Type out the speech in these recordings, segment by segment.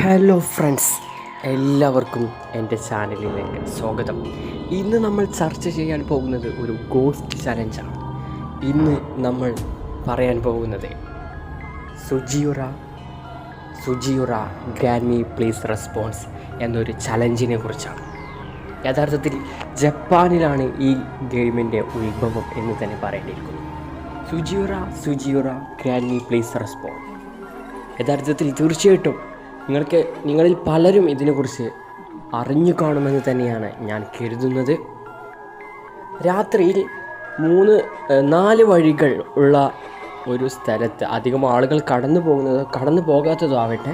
Hello friends എല്ലാവർക്കും എന്റെ ചാനലിലേക്ക് സ്വാഗതം. ഇന്ന് നമ്മൾ ചർച്ച ചെയ്യാൻ പോകുന്നത് ഒരു ഗോസ്റ്റ് ചലഞ്ചാണ് ഇന്ന് നമ്മൾ പറയാൻ പോകുന്നത് സുജിയുറ സുജിയുറ ഗ്രാൻമി പ്ലീസ് റെസ്പോൺസ് എന്നൊരു ചലഞ്ചിനെ കുറിച്ചാണ്. യഥാർത്ഥത്തിൽ ജപ്പാനിലാണ് ഈ ഗെയിമിന്റെ ഉത്ഭവം എന്ന് തന്നെ പറയേണ്ടിയിരിക്കുന്നു. സുജിയുറ സുജിയുറ ഗ്രാൻമി പ്ലീസ് റെസ്പോൺസ് യഥാർത്ഥത്തിൽ തീർച്ചയായിട്ടും നിങ്ങൾക്ക് നിങ്ങളിൽ പലരും ഇതിനെക്കുറിച്ച് അറിഞ്ഞു കാണുമെന്ന് തന്നെയാണ് ഞാൻ കരുതുന്നത്. രാത്രിയിൽ മൂന്ന് നാല് വഴികൾ ഉള്ള ഒരു സ്ഥലത്ത് അധികം ആളുകൾ കടന്നു പോകുന്നത് കടന്നു പോകാത്തതോ ആവട്ടെ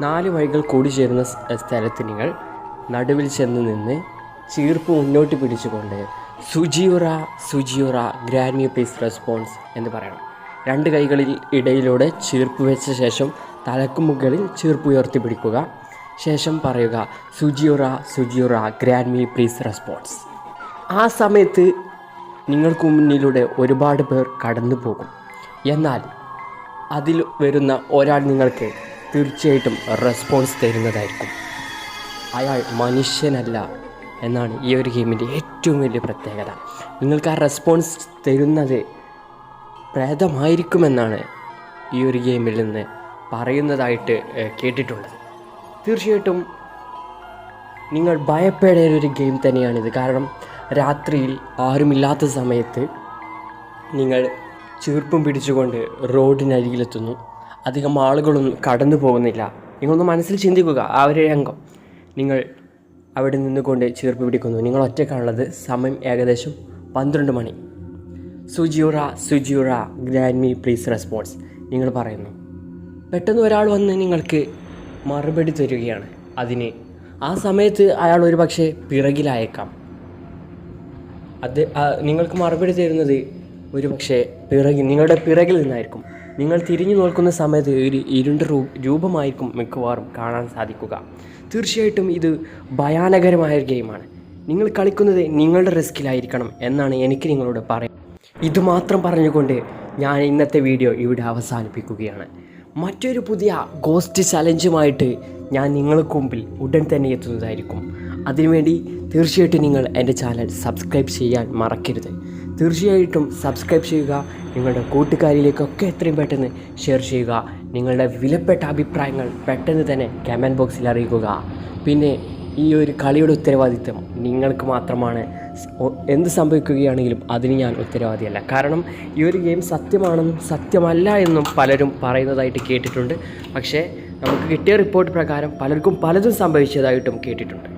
നാല് വഴികൾ കൂടി ചേരുന്ന സ്ഥലത്ത് നിങ്ങൾ നടുവിൽ ചെന്ന് നിന്ന് ചീർപ്പ് മുന്നോട്ട് പിടിച്ചുകൊണ്ട് സുജിയുറ സുജിയുറ ഗ്രാൻമി പീസ് റെസ്പോൺസ് എന്ന് പറയണം. രണ്ട് കൈകളിൽ ഇടയിലൂടെ ചീർപ്പ് വെച്ച ശേഷം തലക്ക് മുകളിൽ ചീർപ്പുയർത്തി പിടിക്കുക. ശേഷം പറയുക സുജിയുറ സുജിയുറ ഗ്രാൻഡ് മീ പ്ലീസ് റെസ്പോൺസ്. ആ സമയത്ത് നിങ്ങൾക്ക് മുന്നിലൂടെ ഒരുപാട് പേർ കടന്നു പോകും. എന്നാൽ അതിൽ വരുന്ന ഒരാൾ നിങ്ങൾക്ക് തീർച്ചയായിട്ടും റെസ്പോൺസ് തരുന്നതായിരിക്കും. അയാൾ മനുഷ്യനല്ല എന്നാണ് ഈ ഒരു ഗെയിമിന്റെ ഏറ്റവും വലിയ പ്രത്യേകത. നിങ്ങൾക്ക് ആ റെസ്പോൺസ് തരുന്നത് പ്രേതമായിരിക്കുമെന്നാണ് ഈ ഒരു ഗെയിമിൽ നിന്ന് പറയുന്നതായിട്ട് കേട്ടിട്ടുള്ളത് തീർച്ചയായിട്ടും നിങ്ങൾ ഭയപ്പെടേണ്ട ഒരു ഗെയിം തന്നെയാണിത്. കാരണം രാത്രിയിൽ ആരുമില്ലാത്ത സമയത്ത് നിങ്ങൾ ചീർപ്പും പിടിച്ചുകൊണ്ട് റോഡിനരികിലെത്തുന്നു. അധികം ആളുകളൊന്നും കടന്നു പോകുന്നില്ല. നിങ്ങളൊന്ന് മനസ്സിൽ ചിന്തിക്കുക ആ ഒരു രംഗം. നിങ്ങൾ അവിടെ നിന്നുകൊണ്ട് ചീർപ്പ് പിടിക്കുന്നു. നിങ്ങൾ ഒറ്റക്കാണുള്ളത് സമയം ഏകദേശം പന്ത്രണ്ട് മണി. സുജിയുറ സുജിയുറ ഗ്രാൻമി പ്ലീസ് റെസ്പോൺസ്. നിങ്ങൾ പറയുന്നു. പെട്ടെന്ന് ഒരാൾ വന്ന് നിങ്ങൾക്ക് മറുപടി തരികയാണ്. അതിന് ആ സമയത്ത് അയാൾ ഒരു പക്ഷേ പിറകിലായേക്കാം. അത് നിങ്ങൾക്ക് മറുപടി തരുന്നത് ഒരു പക്ഷേ പിറകിൽ നിങ്ങളുടെ പിറകിൽ നിന്നായിരിക്കും. നിങ്ങൾ തിരിഞ്ഞു നോക്കുന്ന സമയത്ത് ഒരു ഇരുണ്ട രൂ രൂപമായിരിക്കും മിക്കവാറും കാണാൻ സാധിക്കുക. തീർച്ചയായിട്ടും ഇത് ഭയാനകരമായ ഗെയിമാണ്. നിങ്ങൾ കളിക്കുന്നത് നിങ്ങളുടെ റിസ്കിലായിരിക്കണം എന്നാണ് എനിക്ക് നിങ്ങളോട് പറയാം ഇതുമാത്രം പറഞ്ഞുകൊണ്ട് ഞാൻ ഇന്നത്തെ വീഡിയോ ഇവിടെ അവസാനിപ്പിക്കുകയാണ്. മറ്റൊരു പുതിയ ഗോസ്റ്റ് ചലഞ്ചുമായിട്ട് ഞാൻ നിങ്ങൾക്ക് മുമ്പിൽ ഉടൻ തന്നെ എത്തുന്നതായിരിക്കും. അതിനുവേണ്ടി തീർച്ചയായിട്ടും നിങ്ങൾ എന്റെ ചാനൽ സബ്സ്ക്രൈബ് ചെയ്യാൻ മറക്കരുത്. തീർച്ചയായിട്ടും സബ്സ്ക്രൈബ് ചെയ്യുക നിങ്ങളുടെ കൂട്ടുകാരിലേക്കൊക്കെ എത്രയും പെട്ടെന്ന് ഷെയർ ചെയ്യുക നിങ്ങളുടെ വിലപ്പെട്ട അഭിപ്രായങ്ങൾ പെട്ടെന്ന് തന്നെ കമന്റ് ബോക്സിൽ അറിയിക്കുക. പിന്നെ ഈ ഒരു കളിയുടെ ഉത്തരവാദിത്വം നിങ്ങൾക്ക് മാത്രമാണ്. എന്ത് സംഭവിക്കുകയാണെങ്കിലും അതിന് ഞാൻ ഉത്തരവാദിയല്ല. കാരണം ഈ ഒരു ഗെയിം സത്യമാണെന്നും സത്യമല്ല എന്നും പലരും പറയുന്നതായിട്ട് കേട്ടിട്ടുണ്ട്. പക്ഷേ നമുക്ക് കിട്ടിയ റിപ്പോർട്ട് പ്രകാരം പലർക്കും പലതും സംഭവിച്ചതായിട്ടും കേട്ടിട്ടുണ്ട്.